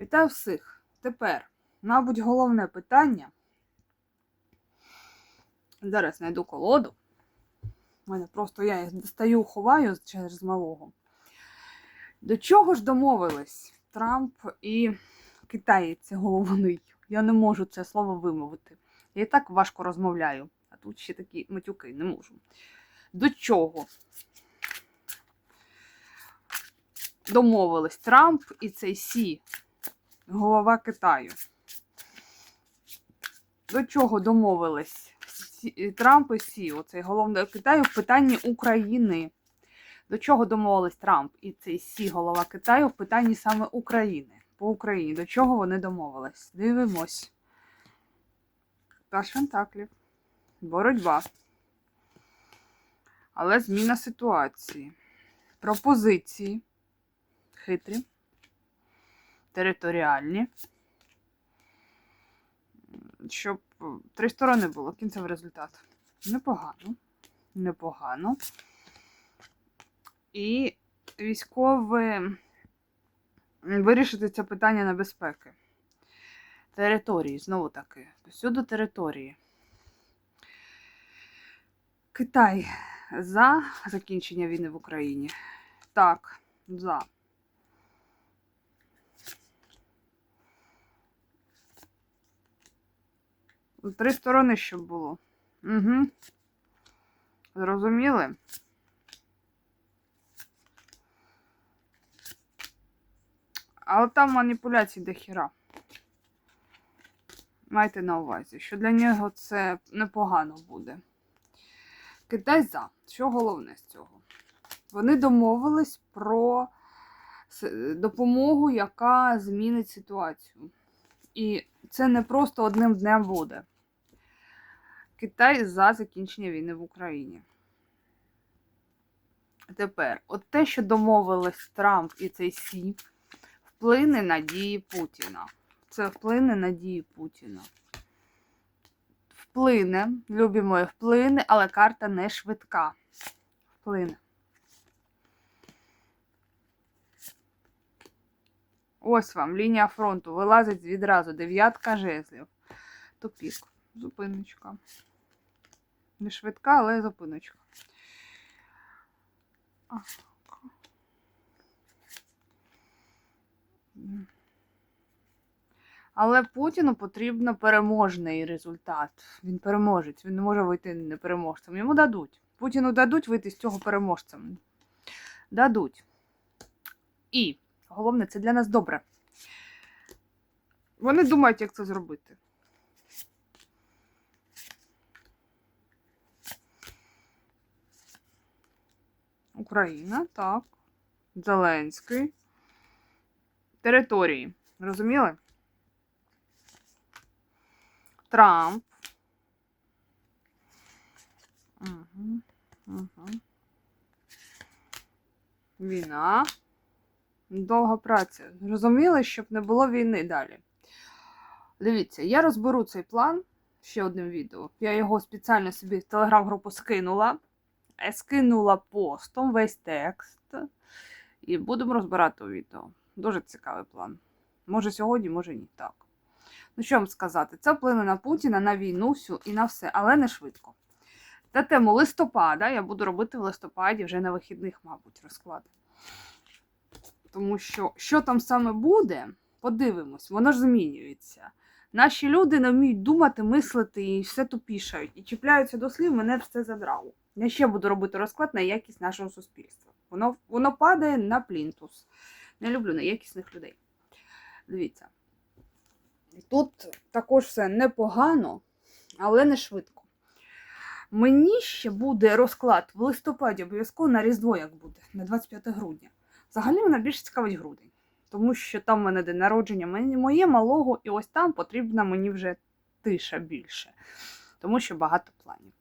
Вітаю всіх. Тепер, мабуть, головне питання. Зараз знайду колоду. У мене просто я їх достаю, ховаю через малого. До чого ж домовились Трамп і китаєць головний? Я не можу це слово вимовити. Я і так важко розмовляю, а тут ще такі матюки не можу. До чого? Домовились Трамп і цей Сі, голова Китаю. До чого домовились Трамп і Сі, оцей головний Китаю в питанні України. До чого домовились Трамп і цей Сі, голова Китаю в питанні саме України. По Україні. До чого вони домовились? Дивимось. Паш Пентаклів. Боротьба. Але зміна ситуації. Пропозиції. Хитрі. Територіальні. Щоб е, три сторони було. Кінцевий результат. Непогано. Непогано. І військове вирішити це питання небезпеки. Території, знову таки. Всюди території. Китай за закінчення війни в Україні. Так, за. Три сторони, щоб було. Угу. Зрозуміли? Але там маніпуляцій до хіра. Майте на увазі, що для нього це непогано буде. Китай за. Що головне з цього? Вони домовились про допомогу, яка змінить ситуацію. І це не просто одним днем буде. Китай за закінчення війни в Україні. Тепер, от те, що домовились Трамп і цей Сі, вплине на дії Путіна. Це вплине на дії Путіна. Вплине, любі мої, вплине, але карта не швидка. Вплине. Ось вам лінія фронту. Вилазить відразу дев'ятка жезлів. Тупік. Зупиночка. Не швидка, але зупиночка. Але Путіну потрібно переможний результат. Він переможець, він не може вийти непереможцем. Йому дадуть. Путіну дадуть вийти з цього переможцем. Дадуть. І головне, це для нас добре. Вони думають, як це зробити. Україна, так. Зеленський. Території. Розуміли? Трамп. Угу. Угу. Війна. Довга праця. Зрозуміли, щоб не було війни далі. Дивіться, я розберу цей план ще одним відео. Я його спеціально собі в телеграм-групу скинула. Скинула постом весь текст. І будемо розбирати у відео. Дуже цікавий план. Може сьогодні, може ні. Так. Ну, що вам сказати? Це вплине на Путіна, на війну всю і на все, але не швидко. Та тему листопада я буду робити в листопаді вже на вихідних, мабуть, розклад. Тому що, що там саме буде, подивимось, воно ж змінюється. Наші люди не вміють думати, мислити і все тупішають. І чіпляються до слів, мене все задрало. Я ще буду робити розклад на якість нашого суспільства. Воно, воно падає на плінтус. Не люблю неякісних людей. Дивіться. Тут також все непогано, але не швидко. Мені ще буде розклад в листопаді, обов'язково на Різдво, як буде, на 25 грудня. Взагалі мене більше цікавить грудень, тому що там в мене день народження, моє малого, і ось там потрібна мені вже тиша більше, тому що багато планів.